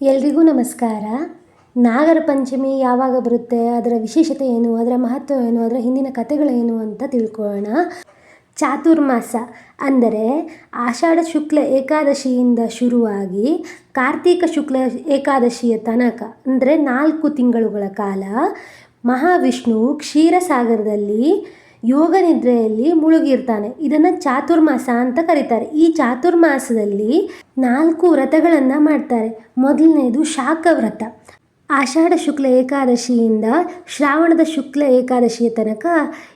ಎಲ್ರಿಗೂ ನಮಸ್ಕಾರ. ನಾಗರ ಪಂಚಮಿ ಯಾವಾಗ ಬರುತ್ತೆ, ಅದರ ವಿಶೇಷತೆ ಏನು, ಅದರ ಮಹತ್ವ ಏನು, ಅದರ ಹಿಂದಿನ ಕಥೆಗಳೇನು ಅಂತ ತಿಳ್ಕೊಳ್ಳೋಣ. ಚಾತುರ್ಮಾಸ ಅಂದರೆ ಆಷಾಢ ಶುಕ್ಲ ಏಕಾದಶಿಯಿಂದ ಶುರುವಾಗಿ ಕಾರ್ತೀಕ ಶುಕ್ಲ ಏಕಾದಶಿಯ ತನಕ, ಅಂದರೆ ನಾಲ್ಕು ತಿಂಗಳುಗಳ ಕಾಲ, ಮಹಾವಿಷ್ಣು ಕ್ಷೀರಸಾಗರದಲ್ಲಿ ಯೋಗ ನಿದ್ರೆಯಲ್ಲಿ ಮುಳುಗಿರ್ತಾನೆ. ಇದನ್ನು ಚಾತುರ್ಮಾಸ ಅಂತ ಕರೀತಾರೆ. ಈ ಚಾತುರ್ಮಾಸದಲ್ಲಿ ನಾಲ್ಕು ವ್ರತಗಳನ್ನು ಮಾಡ್ತಾರೆ. ಮೊದಲನೇದು ಶಾಖವ್ರತ. ಆಷಾಢ ಶುಕ್ಲ ಏಕಾದಶಿಯಿಂದ ಶ್ರಾವಣದ ಶುಕ್ಲ ಏಕಾದಶಿಯ ತನಕ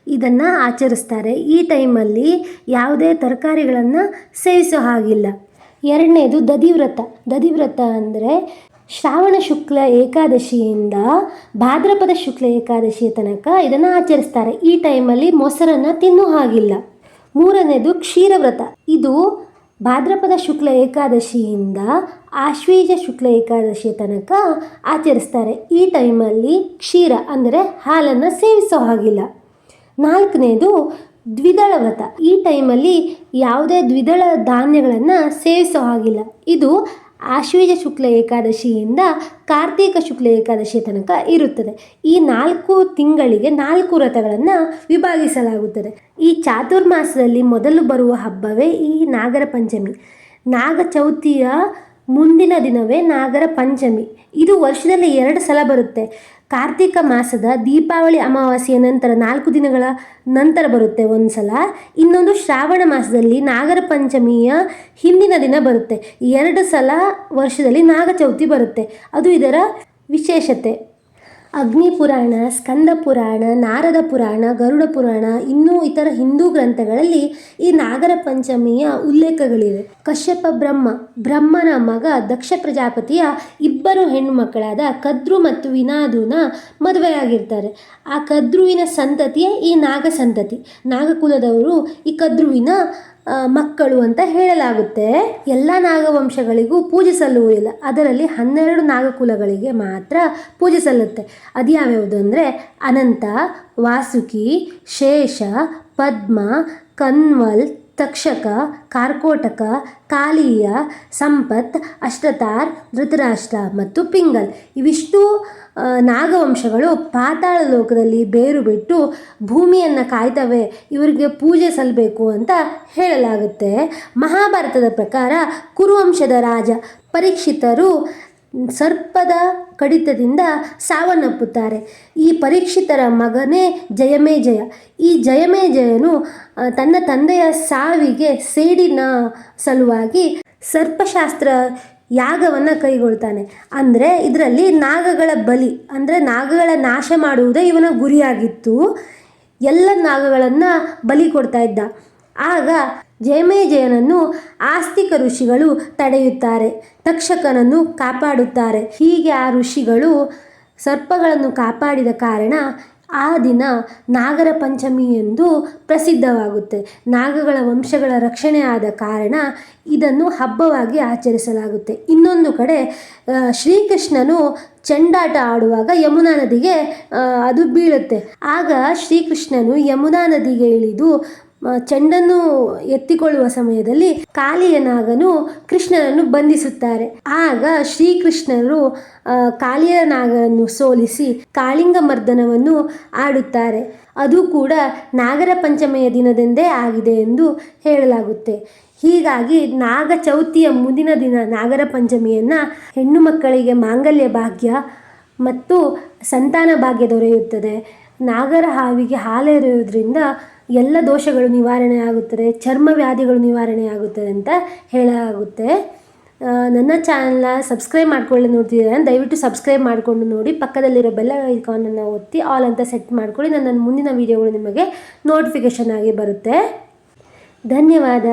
ಇದನ್ನು ಆಚರಿಸ್ತಾರೆ. ಈ ಟೈಮಲ್ಲಿ ಯಾವುದೇ ತರಕಾರಿಗಳನ್ನು ಸೇವಿಸೋ ಹಾಗಿಲ್ಲ. ಎರಡನೇದು ದಧಿವ್ರತ ದಧಿವ್ರತ ಅಂದರೆ ಶ್ರಾವಣ ಶುಕ್ಲ ಏಕಾದಶಿಯಿಂದ ಭಾದ್ರಪದ ಶುಕ್ಲ ಏಕಾದಶಿಯ ತನಕ ಇದನ್ನು ಆಚರಿಸ್ತಾರೆ. ಈ ಟೈಮಲ್ಲಿ ಮೊಸರನ್ನು ತಿನ್ನೋ ಹಾಗಿಲ್ಲ. ಮೂರನೇದು ಕ್ಷೀರವ್ರತ. ಇದು ಭಾದ್ರಪದ ಶುಕ್ಲ ಏಕಾದಶಿಯಿಂದ ಆಶ್ವೀಜ ಶುಕ್ಲ ಏಕಾದಶಿಯ ತನಕ ಆಚರಿಸ್ತಾರೆ. ಈ ಟೈಮಲ್ಲಿ ಕ್ಷೀರ ಅಂದರೆ ಹಾಲನ್ನು ಸೇವಿಸೋ ಹಾಗಿಲ್ಲ. ನಾಲ್ಕನೇದು ದ್ವಿದಳ ವ್ರತ. ಈ ಟೈಮಲ್ಲಿ ಯಾವುದೇ ದ್ವಿದಳ ಧಾನ್ಯಗಳನ್ನು ಸೇವಿಸೋ ಹಾಗಿಲ್ಲ. ಇದು ಆಶ್ವೀಜ ಶುಕ್ಲ ಏಕಾದಶಿಯಿಂದ ಕಾರ್ತಿಕ ಶುಕ್ಲ ಏಕಾದಶಿ ತನಕ ಇರುತ್ತದೆ. ಈ ನಾಲ್ಕು ತಿಂಗಳಿಗೆ ನಾಲ್ಕು ರಥಗಳನ್ನು ವಿಭಾಗಿಸಲಾಗುತ್ತದೆ. ಈ ಚಾತುರ್ಮಾಸದಲ್ಲಿ ಮೊದಲು ಬರುವ ಹಬ್ಬವೇ ಈ ನಾಗರ ಪಂಚಮಿ. ನಾಗ ಚೌತಿಯ ಮುಂದಿನ ದಿನವೇ ನಾಗರ ಪಂಚಮಿ. ಇದು ವರ್ಷದಲ್ಲಿ ಎರಡು ಸಲ ಬರುತ್ತೆ. ಕಾರ್ತಿಕ ಮಾಸದ ದೀಪಾವಳಿ ಅಮಾವಾಸ್ಯೆಯ ನಂತರ ನಾಲ್ಕು ದಿನಗಳ ನಂತರ ಬರುತ್ತೆ ಒಂದು ಸಲ ಇನ್ನೊಂದು ಶ್ರಾವಣ ಮಾಸದಲ್ಲಿ ನಾಗರ ಪಂಚಮಿಯ ಹಿಂದಿನ ದಿನ ಬರುತ್ತೆ. ಎರಡು ಸಲ ವರ್ಷದಲ್ಲಿ ನಾಗಚೌತಿ ಬರುತ್ತೆ. ಅದು ಇದರ ವಿಶೇಷತೆ. ಅಗ್ನಿ ಪುರಾಣ ಸ್ಕಂದ ಪುರಾಣ ನಾರದ ಪುರಾಣ ಗರುಡ ಪುರಾಣ ಇನ್ನೂ ಇತರ ಹಿಂದೂ ಗ್ರಂಥಗಳಲ್ಲಿ ಈ ನಾಗರ ಪಂಚಮಿಯ ಉಲ್ಲೇಖಗಳಿವೆ. ಕಶ್ಯಪ ಬ್ರಹ್ಮ, ಬ್ರಹ್ಮನ ಮಗ ದಕ್ಷ ಪ್ರಜಾಪತಿಯ ಇಬ್ಬರು ಹೆಣ್ಣು ಮಕ್ಕಳಾದ ಕದ್ರು ಮತ್ತು ವಿನಾದುನ ಮದುವೆಯಾಗಿರ್ತಾರೆ. ಆ ಕದ್ರುವಿನ ಸಂತತಿಯೇ ಈ ನಾಗ ಸಂತತಿ ನಾಗಕುಲದವರು ಈ ಕದ್ರುವಿನ ಮಕ್ಕಳು ಅಂತ ಹೇಳಲಾಗುತ್ತೆ. ಎಲ್ಲ ನಾಗವಂಶಗಳಿಗೂ ಪೂಜೆ ಸಲ್ಲುವುದಿಲ್ಲ. ಅದರಲ್ಲಿ ಹನ್ನೆರಡು ನಾಗಕುಲಗಳಿಗೆ ಮಾತ್ರ ಪೂಜೆ ಸಲ್ಲುತ್ತೆ. ಅದ್ಯಾವ್ಯಾವುದು ಅಂದರೆ ಅನಂತ, ವಾಸುಕಿ, ಶೇಷ, ಪದ್ಮ, ಕನ್ವಲ್ ತಕ್ಷಕ, ಕಾರ್ಕೋಟಕ ಕಾಳೀಯ ಸಂಪತ್, ಅಷ್ಟತಾರ್, ಧೃತರಾಷ್ಟ್ರ ಮತ್ತು ಪಿಂಗಲ್. ಇವಿಷ್ಟು ನಾಗವಂಶಗಳು ಪಾತಾಳ ಲೋಕದಲ್ಲಿ ಬೇರು ಬಿಟ್ಟು ಭೂಮಿಯನ್ನು ಕಾಯ್ತವೆ, ಇವರಿಗೆ ಪೂಜೆ ಸಲ್ಲಬೇಕು ಅಂತ ಹೇಳಲಾಗುತ್ತೆ. ಮಹಾಭಾರತದ ಪ್ರಕಾರ ಕುರುವಂಶದ ರಾಜ, ಪರೀಕ್ಷಿತರು ಸರ್ಪದ ಕಡಿತದಿಂದ ಸಾವನ್ನಪ್ಪುತ್ತಾರೆ. ಈ ಪರೀಕ್ಷಿತರ ಮಗನೇ ಜಯಮೇಜಯ. ಈ ಜಯಮೇಜಯನು ತನ್ನ ತಂದೆಯ ಸಾವಿಗೆ ಸೇಡಿನ ಸಲುವಾಗಿ ಸರ್ಪಶಾಸ್ತ್ರ ಯಾಗವನ್ನು ಕೈಗೊಳ್ತಾನೆ. ಅಂದರೆ ಇದರಲ್ಲಿ ನಾಗಗಳ ಬಲಿ, ಅಂದರೆ ನಾಗಗಳ ನಾಶ ಮಾಡುವುದೇ ಇವನ ಗುರಿಯಾಗಿತ್ತು. ಎಲ್ಲ ನಾಗಗಳನ್ನು ಬಲಿ ಕೊಡ್ತಾ ಇದ್ದ. ಆಗ ಜಯಮೇಜಯನನ್ನು ಆಸ್ತಿಕ ಋಷಿಗಳು ತಡೆಯುತ್ತಾರೆ, ತಕ್ಷಕನನ್ನು ಕಾಪಾಡುತ್ತಾರೆ. ಹೀಗೆ ಆ ಋಷಿಗಳು ಸರ್ಪಗಳನ್ನು ಕಾಪಾಡಿದ ಕಾರಣ ಆ ದಿನ ನಾಗರ ಪಂಚಮಿ ಎಂದು ಪ್ರಸಿದ್ಧವಾಗುತ್ತೆ. ನಾಗಗಳ ವಂಶಗಳ ರಕ್ಷಣೆ ಆದ ಕಾರಣ ಇದನ್ನು ಹಬ್ಬವಾಗಿ ಆಚರಿಸಲಾಗುತ್ತೆ. ಇನ್ನೊಂದು ಕಡೆ ಶ್ರೀಕೃಷ್ಣನು ಚೆಂಡಾಟ ಆಡುವಾಗ ಯಮುನಾ ನದಿಗೆ ಅದು ಬೀಳುತ್ತೆ. ಆಗ ಶ್ರೀಕೃಷ್ಣನು ಯಮುನಾ ನದಿಗೆ ಇಳಿದು ಚೆಂಡನ್ನು ಎತ್ತಿಕೊಳ್ಳುವ ಸಮಯದಲ್ಲಿ ಕಾಳಿಯ ನಾಗನು ಕೃಷ್ಣನನ್ನು ಬಂಧಿಸುತ್ತಾರೆ. ಆಗ ಶ್ರೀಕೃಷ್ಣರು ಕಾಲಿಯ ನಾಗನನ್ನು ಸೋಲಿಸಿ ಕಾಳಿಂಗ ಮರ್ದನವನ್ನು ಆಡುತ್ತಾರೆ. ಅದು ಕೂಡ ನಾಗರ ಪಂಚಮಿಯ ದಿನದಂದೇ ಆಗಿದೆ ಎಂದು ಹೇಳಲಾಗುತ್ತೆ. ಹೀಗಾಗಿ ನಾಗ ಚೌತಿಯ ಮುಂದಿನ ದಿನ ನಾಗರ ಪಂಚಮಿಯನ್ನು ಹೆಣ್ಣು ಮಕ್ಕಳಿಗೆ ಮಾಂಗಲ್ಯ ಭಾಗ್ಯ ಮತ್ತು ಸಂತಾನ ಭಾಗ್ಯ ದೊರೆಯುತ್ತದೆ. ನಾಗರ ಹಾವಿಗೆ ಹಾಲೆರೆಯುವುದರಿಂದ ಎಲ್ಲ ದೋಷಗಳು ನಿವಾರಣೆ ಆಗುತ್ತದೆ, ಚರ್ಮ ವ್ಯಾಧಿಗಳು ನಿವಾರಣೆ ಆಗುತ್ತದೆ ಅಂತ ಹೇಳಲಾಗುತ್ತೆ. ನನ್ನ ಚಾನಲ್ನ ಸಬ್ಸ್ಕ್ರೈಬ್ ಮಾಡ್ಕೊಳ್ಳಿ ನೋಡ್ತಿದ್ದೀರಾ? ದಯವಿಟ್ಟು ಸಬ್ಸ್ಕ್ರೈಬ್ ಮಾಡಿಕೊಂಡು ನೋಡಿ, ಪಕ್ಕದಲ್ಲಿರೋ ಬೆಲ್ಲ ಐಕಾನನ್ನು ಒತ್ತಿ ಆಲ್ ಅಂತ ಸೆಟ್ ಮಾಡ್ಕೊಳ್ಳಿ. ನನ್ನ ಮುಂದಿನ ವೀಡಿಯೋಗಳು ನಿಮಗೆ ನೋಟಿಫಿಕೇಷನ್ ಆಗಿ ಬರುತ್ತೆ. ಧನ್ಯವಾದ.